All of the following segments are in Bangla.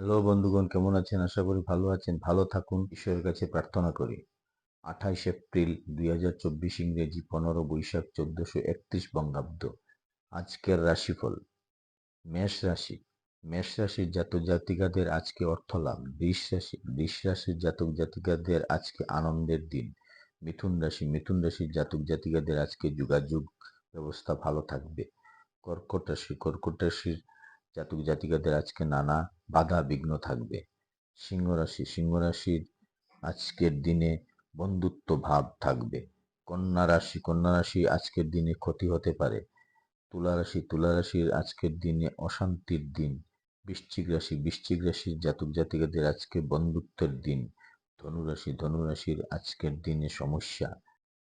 হ্যালো বন্ধুগণ, কেমন আছেন? আশা করি ভালো আছেন। ভালো থাকুন, ঈশ্বরের কাছে প্রার্থনা করি। আঠাইশ এপ্রিল দুই হাজার চব্বিশ ইংরেজি পনেরো বৈশাখ চোদ্দশো একত্রিশ বঙ্গাব্দ। আজকের রাশিফল, মেষ রাশি। মেষ রাশির জাতক জাতিকাদের আজকে অর্থ লাভ। বৃষ রাশি, বৃষ রাশির জাতক জাতিকাদের আজকে আনন্দের দিন। মিথুন রাশি, মিথুন রাশির জাতক জাতিকাদের আজকে যোগাযোগ ব্যবস্থা ভালো থাকবে। কর্কট রাশি, কর্কট রাশির জাতক জাতিকাদের আজকে নানা বাধা বিঘ্ন থাকবে। সিংহ রাশি, সিংহ রাশির আজকের দিনে বন্ধুত্ব ভাব থাকবে। কন্যা রাশি কন্যা রাশি আজকের দিনে ক্ষতি হতে পারে। তুলা রাশি, তুলা রাশির আজকের দিনে অশান্তির দিন। বৃশ্চিক রাশি, বৃশ্চিক রাশির জাতক জাতিকাদের আজকে বন্ধুত্বের দিন। ধনুরাশি ধনুরাশির আজকের দিনে সমস্যা।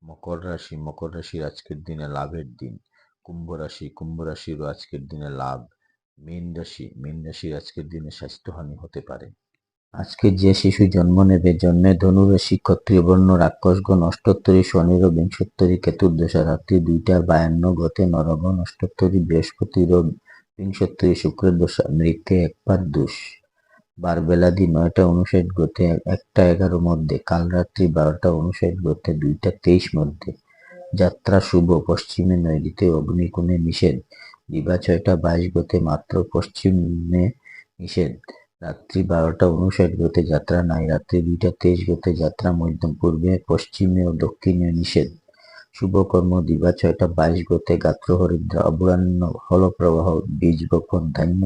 মকর রাশি, মকর রাশির আজকের দিনে লাভের দিন। কুম্ভ রাশি, কুম্ভ রাশিরও আজকের দিনে লাভ। মীন রাশি, মীন রাশির আজকের দিনে স্বাস্থ্যহানি হতে পারে। আজকে যে শিশু জন্ম নেবে, জন্মে ধনুরাশি ক্ষত্রিয় বর্ণ রাক্ষসগণ অষ্টোত্তরী শনির বিংশোত্তরী কেতুর রাত্রি দুইটা, বায়ান্ন, গতে নরগণ, অষ্টোত্তরী বৃহস্পতির বিংশোত্তরী, শুক্রের দশা, মৃত্যে একবার দুষ। বার বেলাদি নয়টা উনষাট গতে একটা এগারো মধ্যে, কাল রাত্রি বারোটা উনষাট গতে দুইটা তেইশ মধ্যে। যাত্রা শুভ, পশ্চিমে নৈরিতে অগ্নিকোণে নিষেধ। দিবা ছয়টা বাইশ গতে মাত্র পশ্চিমে নিষেধ। রাত্রি বারোটা উনষাট গতে যাত্রা নাই, রাত্রি দুইটা তেইশ গতে যাত্রা মধ্যম পূর্বে, পশ্চিমে ও দক্ষিণে নিষেধ। শুভকর্ম দিবা ছয়টা বাইশ গতে গাত্র হরিদ্রা অবরান্ন হলপ্রবাহ, বীজ বপন, ধান্য